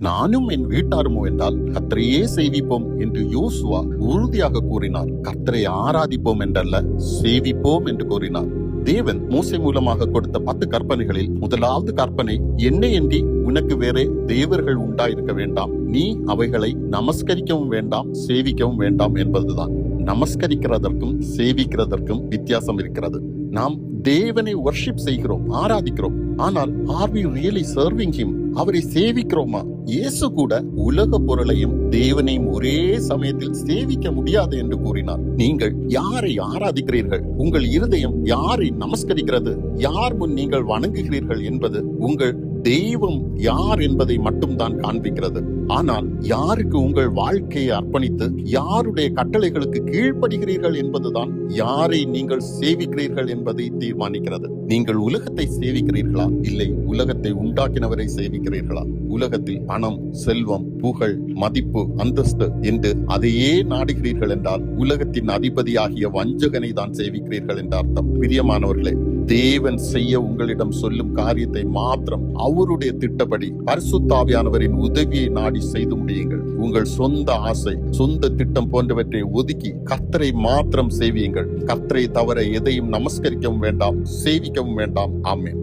நானும் என் வீட்டாருமோ என்றால் கத்தரையே சேவிப்போம் என்று யோசுவா உறுதியாக கூறினார். கத்தரை ஆராதிப்போம் என்றல்ல சேவிப்போம் என்று கூறினார். தேவன் மூசை மூலமாக கொடுத்த பத்து கற்பனைகளில் முதலாவது கற்பனை என்னை என்றி உனக்கு வேறே தேவர்கள் உண்டாயிருக்க வேண்டாம். நீ அவைகளை நமஸ்கரிக்கவும் வேண்டாம் சேவிக்கவும் வேண்டாம் என்பதுதான். நமஸ்கரிக்கிறதற்கும் சேவிக்கிறதற்கும் வித்தியாசம் இருக்கிறது. நாம் தேவனை வர்ஷிப் செய்கிறோம் ஆராதிக்கிறோம். ஆனால் are we really serving him அவரை சேவிக்கிறோமா? இயேசு கூட உலக பொருளையும் தேவனையும் ஒரே சமயத்தில் சேவிக்க முடியாது என்று கூறினார். நீங்கள் யாரை ஆராதிக்கிறீர்கள்? உங்கள் இருதயம் யாரை நமஸ்கரிக்கிறது? யார் முன் நீங்கள் வணங்குகிறீர்கள் என்பது உங்கள் தெய்வம் யார் என்பதை மட்டும்தான் காண்பிக்கிறது. ஆனால் யாருக்கு உங்கள் வாழ்க்கையை அர்ப்பணித்து யாருடைய கட்டளைகளுக்கு கீழ்ப்படுகிறீர்கள் என்பதுதான் யாரை நீங்கள் சேவிக்கிறீர்கள் என்பதை தீர்மானிக்கிறது. நீங்கள் உலகத்தை சேவிக்கிறீர்களா? இல்லை உலகத்தை உண்டாக்கினவரை சேவிக்கிறீர்களா? உலகத்தில் பணம் செல்வம் புகழ் மதிப்பு அந்தஸ்து என்று அதையே நாடுகிறீர்கள் என்றால் உலகத்தின் அதிபதியாகிய வஞ்சகனை தான் சேவிக்கிறீர்கள் என்ற அர்த்தம். பிரியமானவர்களே தேவன் செய்ய உங்களிடம் சொல்லும் காரியத்தை மாத்திரம் அவருடைய திட்டப்படி பரிசுத்தாவியானவரின் உதவியை நாடி செய்து முடியுங்கள். உங்கள் சொந்த ஆசை சொந்த திட்டம் போன்றவற்றை ஒதுக்கி கத்தரை மாத்திரம் சேவியுங்கள். கத்தரை தவிர எதையும் நமஸ்கரிக்கவும் வேண்டாம் சேவிக்கவும் வேண்டாம். ஆமேன்.